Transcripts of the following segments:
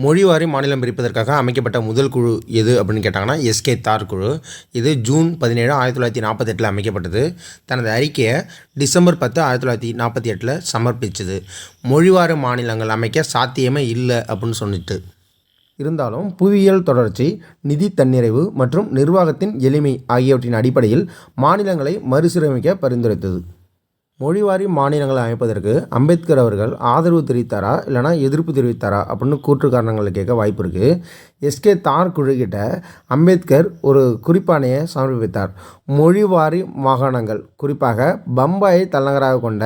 மொழிவாரி மாநிலம் பிரிப்பதற்காக அமைக்கப்பட்ட முதல் குழு எது அப்படின்னு கேட்டாங்கன்னா எஸ்கே தார் குழு. இது ஜூன் பதினேழு ஆயிரத்தி தொள்ளாயிரத்தி நாற்பத்தெட்டில் அமைக்கப்பட்டது. தனது அறிக்கையை டிசம்பர் பத்து ஆயிரத்தி தொள்ளாயிரத்தி நாற்பத்தி எட்டில் சமர்ப்பிச்சது. மொழிவாரி மாநிலங்கள் அமைக்க சாத்தியமே இல்லை அப்படின்னு சொல்லிட்டு இருந்தாலும் புவியியல் தொடர்ச்சி நிதி தன்னிறைவு மற்றும் நிர்வாகத்தின் எளிமை ஆகியவற்றின் அடிப்படையில் மாநிலங்களை மறுசீரமைக்க பரிந்துரைத்தது. மொழிவாரி மாநிலங்களை அமைப்பதற்கு அம்பேத்கர் அவர்கள் ஆதரவு தெரிவித்தாரா? இல்லைனா எதிர்ப்பு தெரிவித்தாரா? அப்படின்னு கூற்று காரணங்களை கேட்க வாய்ப்பு இருக்குது எஸ்கே தார் குழுக்கிட்ட அம்பேத்கர் ஒரு குறிப்பானையை சமர்ப்பித்தார். மொழிவாரி மாகாணங்கள் குறிப்பாக பம்பாயை தலைநகராக கொண்ட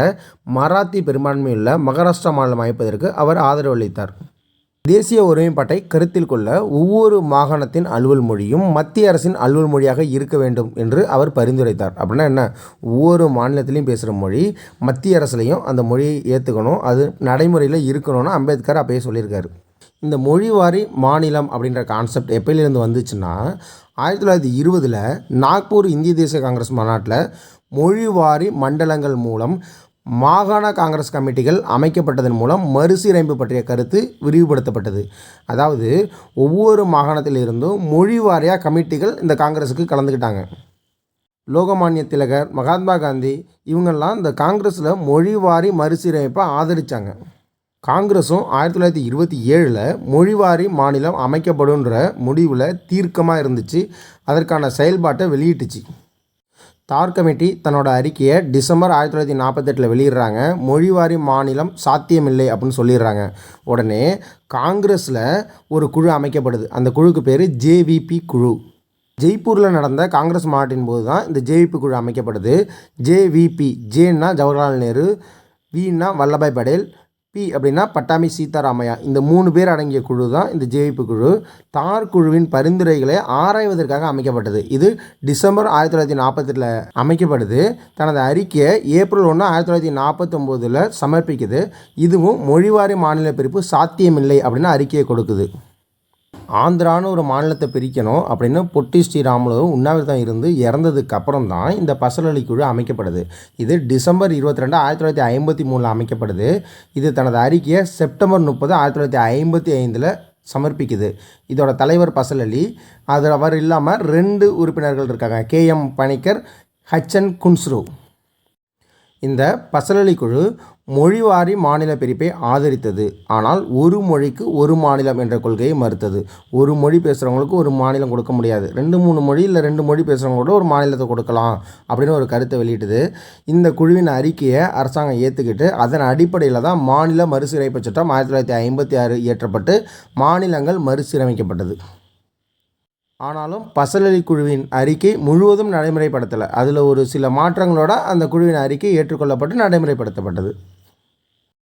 மராத்தி பெரும்பான்மையுள்ள மகாராஷ்டிரா மாநிலம் அமைப்பதற்கு அவர் ஆதரவு அளித்தார். தேசிய ஒருமைப்பாட்டை கருத்தில் கொள்ள ஒவ்வொரு மாகாணத்தின் அலுவல் மொழியும் மத்திய அரசின் அலுவல் மொழியாக இருக்க வேண்டும் என்று அவர் பரிந்துரைத்தார். அப்படின்னா என்ன? ஒவ்வொரு மாநிலத்திலையும் பேசுகிற மொழி மத்திய அரசுலையும் அந்த மொழியை ஏற்றுக்கணும் அது நடைமுறையில் இருக்கணும்னு அம்பேத்கர் அப்பயே சொல்லியிருக்காரு. இந்த மொழிவாரி மாநிலம் அப்படின்ற கான்செப்ட் எப்பயிலிருந்து வந்துச்சுன்னா ஆயிரத்தி தொள்ளாயிரத்தி இருபதில் நாக்பூர் இந்திய தேசிய காங்கிரஸ் மாநாட்டில் மொழிவாரி மண்டலங்கள் மூலம் மாகாண காங்கிரஸ் கமிட்டிகள் அமைக்கப்பட்டதன் மூலம் மறுசீரமைப்பு பற்றிய கருத்து விரிவுபடுத்தப்பட்டது. அதாவது ஒவ்வொரு மாகாணத்திலிருந்தும் மொழி வாரியாக கமிட்டிகள் இந்த காங்கிரஸுக்கு கலந்துக்கிட்டாங்க. லோகமானிய திலகர் மகாத்மா காந்தி இவங்கெல்லாம் இந்த காங்கிரஸில் மொழிவாரி மறுசீரமைப்பை ஆதரித்தாங்க காங்கிரஸும் ஆயிரத்தி தொள்ளாயிரத்தி இருபத்தி ஏழில் மொழிவாரி மாநிலம் அமைக்கப்படுன்ற முடிவில் தீர்க்கமாக இருந்துச்சு. அதற்கான செயல்பாட்டை வெளியிட்டுச்சு. தார் கமிட்டி தன்னோட அறிக்கையை டிசம்பர் ஆயிரத்தி தொள்ளாயிரத்தி நாற்பத்தெட்டில் வெளியிடுறாங்க. மொழிவாரி மாநிலம் சாத்தியமில்லை அப்படின்னு சொல்லிடுறாங்க. உடனே காங்கிரஸில் ஒரு குழு அமைக்கப்படுது. அந்த குழுக்கு பேர் ஜேவிபி குழு. ஜெய்ப்பூரில் நடந்த காங்கிரஸ் மாநாட்டின் போது தான் இந்த ஜேவிபி குழு அமைக்கப்படுது. ஜேவிபி ஜேன்னா ஜவஹர்லால் நேரு வின்னா வல்லபாய் படேல் பி அப்படின்னா பட்டாமி சீதாராமையா. இந்த மூணு பேர் அடங்கிய குழு தான் இந்த ஜேவிபி குழு. தார் குழுவின் பரிந்துரைகளை ஆராய்வதற்காக அமைக்கப்பட்டது. இது டிசம்பர் ஆயிரத்தி தொள்ளாயிரத்தி நாற்பத்தெட்டில் அமைக்கப்படுது. தனது அறிக்கையை ஏப்ரல் ஒன்று ஆயிரத்தி தொள்ளாயிரத்தி நாற்பத்தொம்போதில் சமர்ப்பிக்குது. இதுவும் மொழிவாரி மாநில பிரிப்பு சாத்தியமில்லை அப்படின்னு அறிக்கையை கொடுக்குது. ஆந்திரான்னு ஒரு மாநிலத்தை பிரிக்கணும் அப்படின்னு பொட்டி ஸ்ரீராமுலு உண்ணாவிரதம் இருந்து இறந்ததுக்கு அப்புறம் தான் இந்த பசலளி குழு அமைக்கப்படுது. இது டிசம்பர் இருபத்தி ரெண்டு ஆயிரத்தி தொள்ளாயிரத்தி ஐம்பத்தி மூணில் அமைக்கப்படுது. இது தனது அறிக்கையை செப்டம்பர் முப்பது ஆயிரத்தி தொள்ளாயிரத்தி ஐம்பத்தி ஐந்தில் சமர்ப்பிக்குது. இதோட தலைவர் பசலலி அது அவர் இல்லாமல் ரெண்டு உறுப்பினர்கள் இருக்காங்க. K M Panikkar H N Kunzru. இந்த பசலலி குழு மொழிவாரி மாநில பிரிப்பை ஆதரித்தது. ஆனால் ஒரு மொழிக்கு ஒரு மாநிலம் என்ற கொள்கையை மறுத்தது. ஒரு மொழி பேசுகிறவங்களுக்கு ஒரு மாநிலம் கொடுக்க முடியாது. ரெண்டு மூணு மொழி இல்லை ரெண்டு மொழி பேசுகிறவங்களோட ஒரு மாநிலத்தை கொடுக்கலாம் அப்படின்னு ஒரு கருத்தை வெளியிட்டது. இந்த குழுவின் அறிக்கையை அரசாங்கம் ஏற்றுக்கிட்டு அதன் அடிப்படையில் தான் மாநில மறுசீரமைப்பு சட்டம் ஆயிரத்தி தொள்ளாயிரத்தி ஐம்பத்தி ஆறு இயற்றப்பட்டு மாநிலங்கள் மறுசீரமைக்கப்பட்டது. ஆனாலும் பசலலி குழுவின் அறிக்கை முழுவதும் நடைமுறைப்படுத்தலை. அதில் ஒரு சில மாற்றங்களோட அந்த குழுவின் அறிக்கை ஏற்றுக்கொள்ளப்பட்டு நடைமுறைப்படுத்தப்பட்டது.